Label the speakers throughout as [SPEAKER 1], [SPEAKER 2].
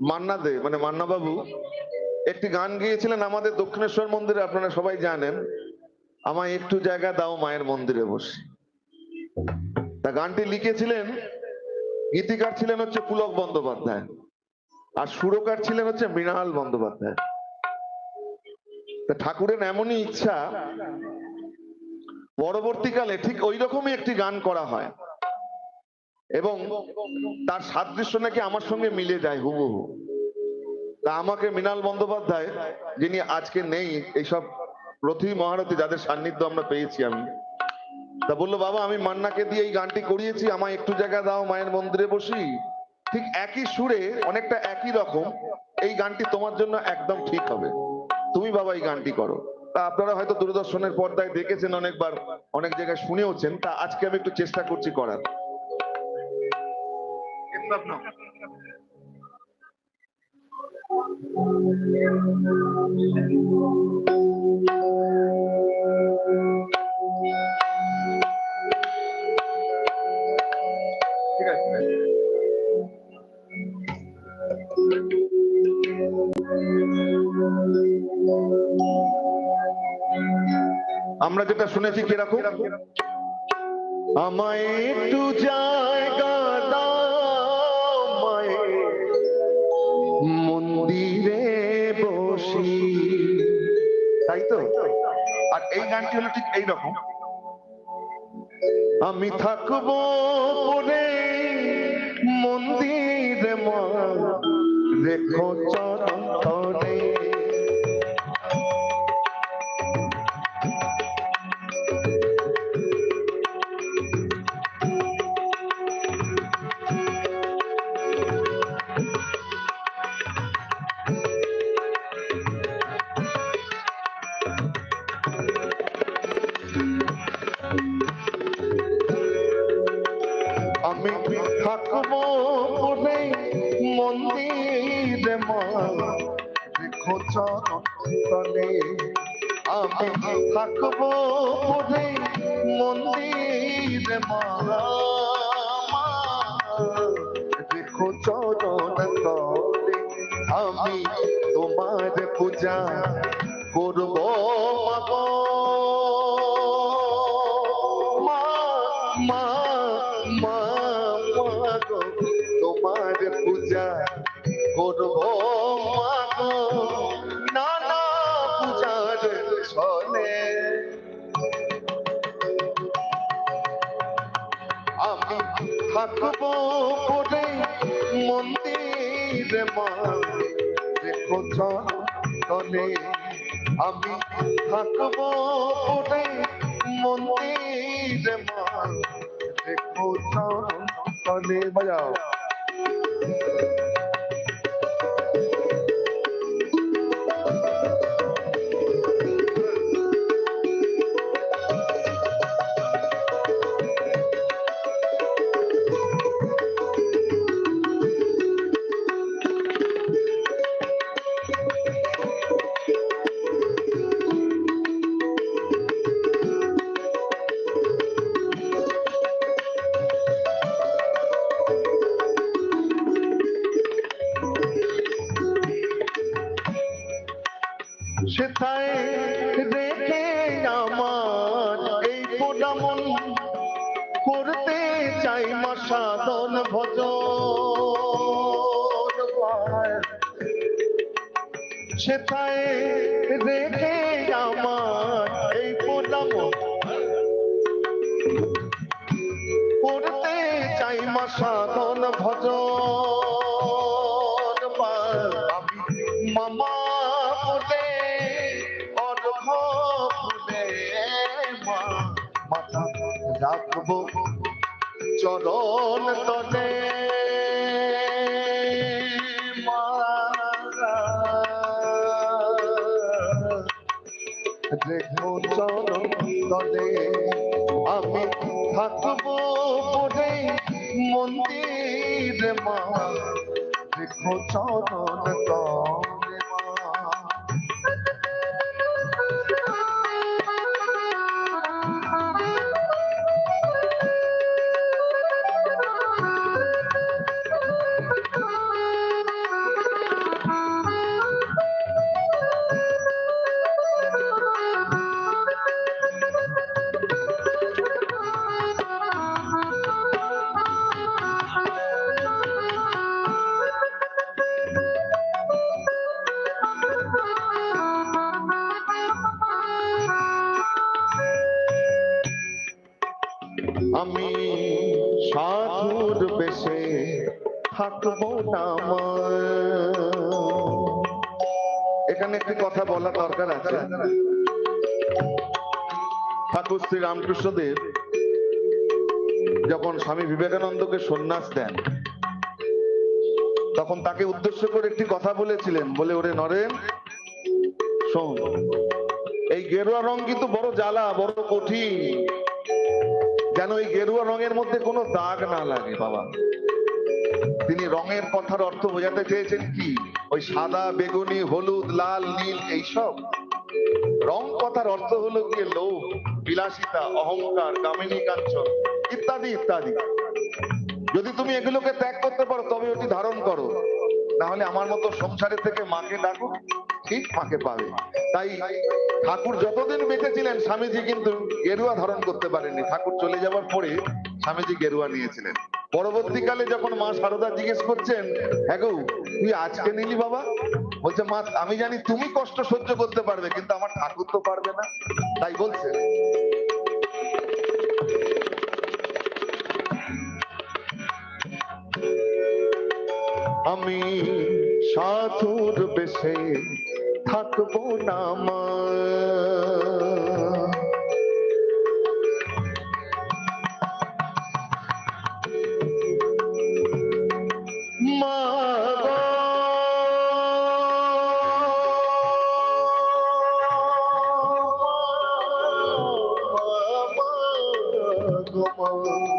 [SPEAKER 1] মান্না দে মানে মান্না বাবু একটি গান গিয়েছিলেন আমাদের দক্ষিণেশ্বর মন্দিরে, আপনারা সবাই জানেন। আমায় একটু জায়গা দাও মায়ের মন্দিরে বসে। তা গানটি লিখেছিলেন, গীতিকার ছিলেন হচ্ছে পুলক বন্দ্যোপাধ্যায়, আর সুরকার ছিলেন হচ্ছে মৃণাল বন্দ্যোপাধ্যায়। তা ঠাকুরের এমনই ইচ্ছা, পরবর্তীকালে ঠিক ওই রকমই একটি গান করা হয়। এবং তার সাদৃশ্য নাকি আমার সঙ্গে মিলে যায়, হুবহু। তা আমাকে মৃণাল বন্দ্যোপাধ্যায়, যিনি আজকে নেই, এইসব রথী মহারথী যাদের সান্নিধ্য আমরা পেয়েছি আমি, তা বলল, বাবা, আমি মান্নাকে দিয়ে এই গানটি করিয়েছি, আমায় একটু জায়গা দাও, মায়ের মন্দিরে বসি। ঠিক একই সুরে, অনেকটা একই রকম, এই গানটি তোমার জন্য একদম ঠিক হবে। তুমি বাবা, এই গানটি করো। তা আপনারা হয়তো দূরদর্শনের পর্দায় দেখেছেন অনেকবার, অনেক জায়গায় শুনেওছেন, তা আজকে আমি একটু চেষ্টা করছি করার। ঠিক আছে আমরা যেটা শুনেছি কীরকম? আমায় একটু জায়গা মন্দিরে বসি। তাই তো? আর এই গানটি হলো ঠিক এই রকম আমি থাকব পরে মন্দিরে মা। রেখো চরণ আমি থাকব পরে মন্দিরে রেখো চরণ আমি থাকব পরে মন্দিরে রেখো চরণ আমি তোমার পূজা করব মাগো। করব মা গো নানা পূজার ছলে। আমি থাকব পরে মন্দিরে মা দেখো তলে আমি থাকব পরে মন্দিরে মা দেখো তলে বাজাও। সেথায় রেখে আমার এই পোড়ামন করতে চাই মা সাধন ভজ। সেথায় রেখে রাখব চরণ তলে দেখো চরণ তলে আমি থাকব পরে মন্দির মা। দেখো চরণ তলে থাকব এখানে একটি কথা বলা দরকার আছে। ঠাকুর শ্রী রামকৃষ্ণদেব যখন স্বামী বিবেকানন্দকে সন্ন্যাস দেন, তখন তাকে উদ্দেশ্য করে একটি কথা বলেছিলেন। বলে, ওরে নরেন, শোন, এই গেরুয়া রং কিন্তু বড় জ্বালা, বড় কঠিন। যেন এই গেরুয়া রঙের মধ্যে কোনো দাগ না লাগে, বাবা। তিনি রঙের কথার অর্থ বোঝাতে চেয়েছেন কি? ওই সাদা, বেগুনি, হলুদ, লাল, নীল, এইসব। রং কথার অর্থ হলো গিয়ে লোভ, বিলাসিতা, অহংকার কামিনী কাঞ্চন, ইত্যাদি ইত্যাদি। যদি তুমি এগুলোকে ত্যাগ করতে পারো, তবে ওটি ধারণ করো। না হলে আমার মতো সংসারে থেকে মাকে ডাকো, ঠিক মাকে পাবে। তাই ঠাকুর যতদিন বেঁচে ছিলেন স্বামীজি কিন্তু গেরুয়া ধারণ করতে পারেননি। ঠাকুর চলে যাওয়ার পরে স্বামীজি গেরুয়া নিয়েছিলেন। পরবর্তীকালে যখন মা সারদা জিজ্ঞেস করছেন হ্যাঁ তুই আজকে নিলি বাবা? বলছে, মা, আমি জানি তুমি কষ্ট সহ্য করতে পারবে, কিন্তু আমার ঠাকুর তো পারবে না। তাই বলছে। আমি সাধুর বেশে থাকব না মা। oh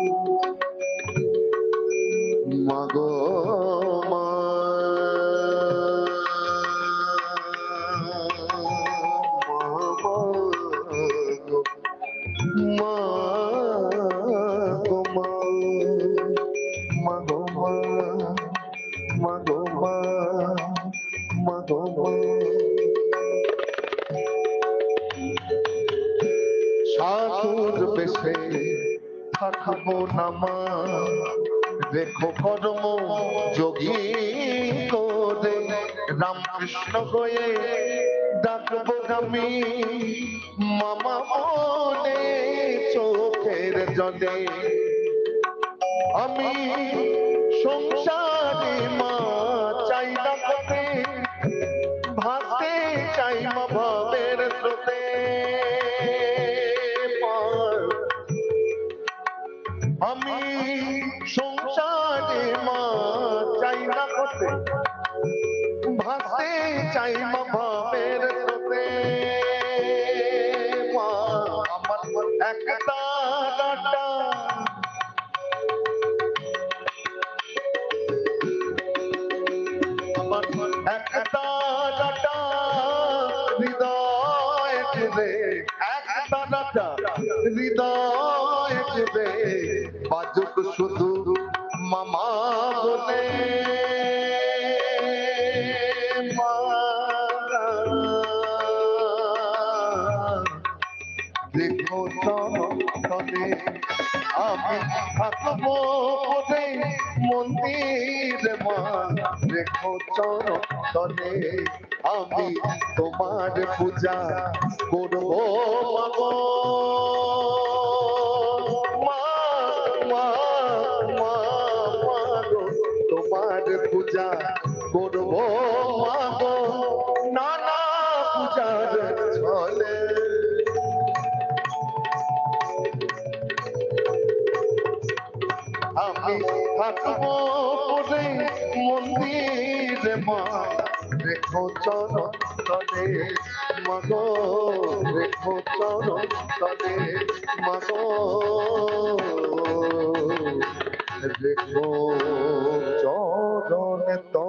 [SPEAKER 1] থাকব না মা। রেখো কর্ম যোগী করে। রামকৃষ্ণ হয়ে ডাকবো আমি। মামা মনে চোখের জলে। আমি চাই মা ভাবের স্রোতে মা আমার একটা ডাটা। আমার একটা ডাটা। হৃদয় রে একটা ডাটা। হৃদয় চলে আমি থাকব পথে মন্দির মা দেখো চলে আমি তোমার পূজা করব মাগো তোমার পূজা থাকব মন্দিরে মা রেখো চরণ তলে। মাগো রেখো চরণ তলে। মাগো রেখো চরণ তলে।